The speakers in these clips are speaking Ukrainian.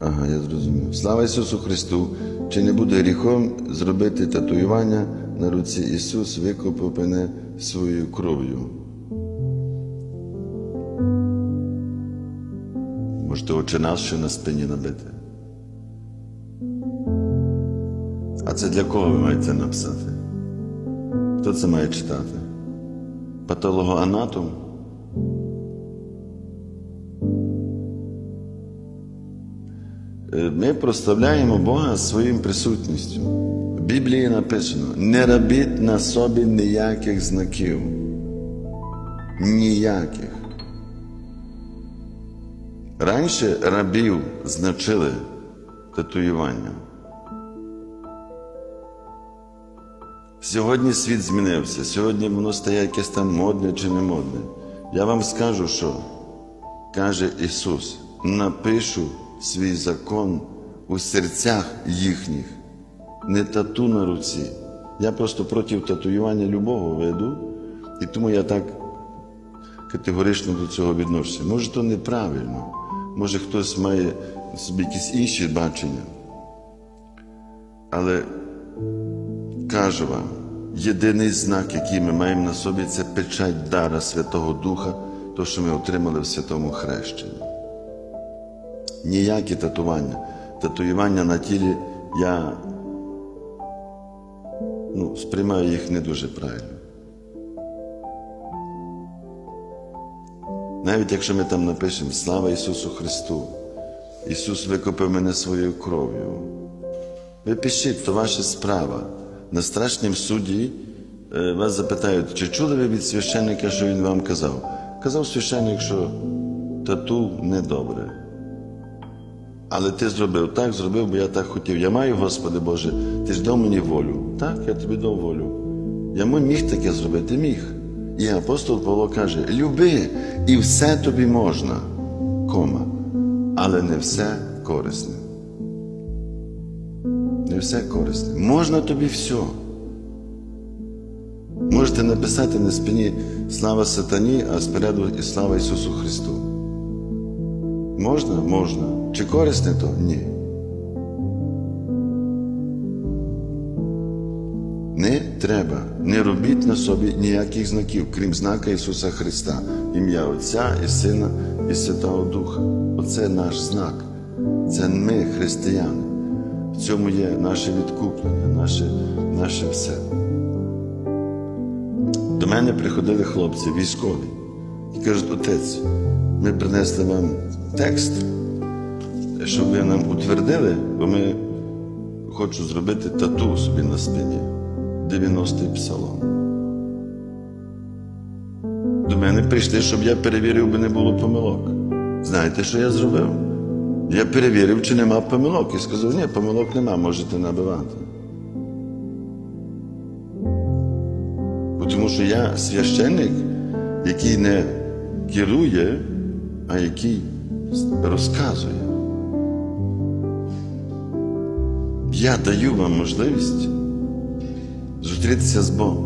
Ага, я зрозумів. Слава Ісусу Христу! Чи не буде гріхом зробити татуювання на руці Ісус викопав мене своєю кров'ю? Можете очі нас ще на спині набити. А це для кого ви маєте написати? Хто це має читати? Патологоанатом? Ми прославляємо Бога своїм присутністю. В Біблії написано: не робіть на собі ніяких знаків. Ніяких. Раніше рабів значили татуювання. Сьогодні світ змінився. Сьогодні воно стає якесь там модне чи не модне. Я вам скажу, що каже Ісус: напишу свій закон у серцях їхніх, не тату на руці. Я просто проти татуювання любого виду, і тому я так категорично до цього відношуся. Може, то неправильно, може хтось має собі якісь інші бачення. Але кажу вам, єдиний знак, який ми маємо на собі, це печать дара Святого Духа, то, що ми отримали в святому хрещенні. Ніякі татування. Татуювання на тілі я ну, сприймаю їх не дуже правильно. Навіть якщо ми там напишемо Слава Ісусу Христу, Ісус викупив мене своєю кров'ю. Ви пишіть, то ваша справа. На страшнім суді е, вас запитають, чи чули ви від священника, що він вам казав? Казав священник, що тату недобре. Але ти зробив так, зробив, бо я так хотів. Я маю, Господи Боже, ти ж дав мені волю. Так, я тобі дав волю. Я міг таке зробити, міг. І апостол Павло каже: люби, і все тобі можна, кома, але не все корисне. Не все корисне. Можна тобі все. Можете написати на спині слава сатані, а спереду і слава Ісусу Христу. Можна? Можна. Чи корисне то? Ні. Не треба. Не робіть на собі ніяких знаків, крім знака Ісуса Христа, ім'я Отця і Сина і Святого Духа. Оце наш знак. Це ми, християни. В цьому є наше відкуплення, наше, наше все. До мене приходили хлопці військові і кажуть, отець, ми принесли вам текст, щоб ви нам утвердили, бо ми хочу зробити тату собі на спині. 90-й псалом. До мене прийшли, щоб я перевірив, би не було помилок. Знаєте, що я зробив? Я перевірив, чи нема помилок, і сказав, ні, помилок нема, можете набивати. Бо Тому що я священник, який не керує, а який розказує. Я даю вам можливість зустрітися з Богом.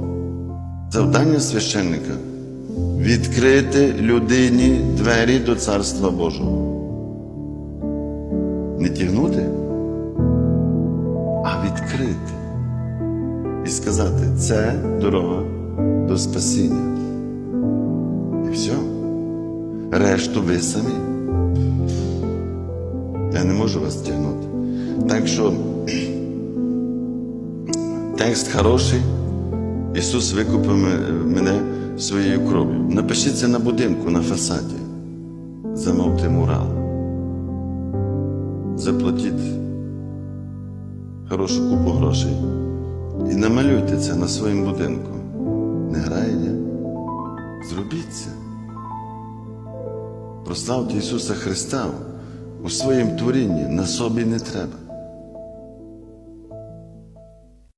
Завдання священника відкрити людині двері до Царства Божого. Не тягнути, а відкрити. І сказати, це дорога до спасіння. І все. Решту ви самі. Я не можу вас тягнути. Так що текст хороший. Ісус викупив мене своєю кров'ю. Напишіть це на будинку, на фасаді. Замовте мурал. Заплатіть хорошу купу грошей. І намалюйте це на своєму будинку. Не грає, ні? Зробіть це. Прославте Ісуса Христа у своєму творінні на собі не треба.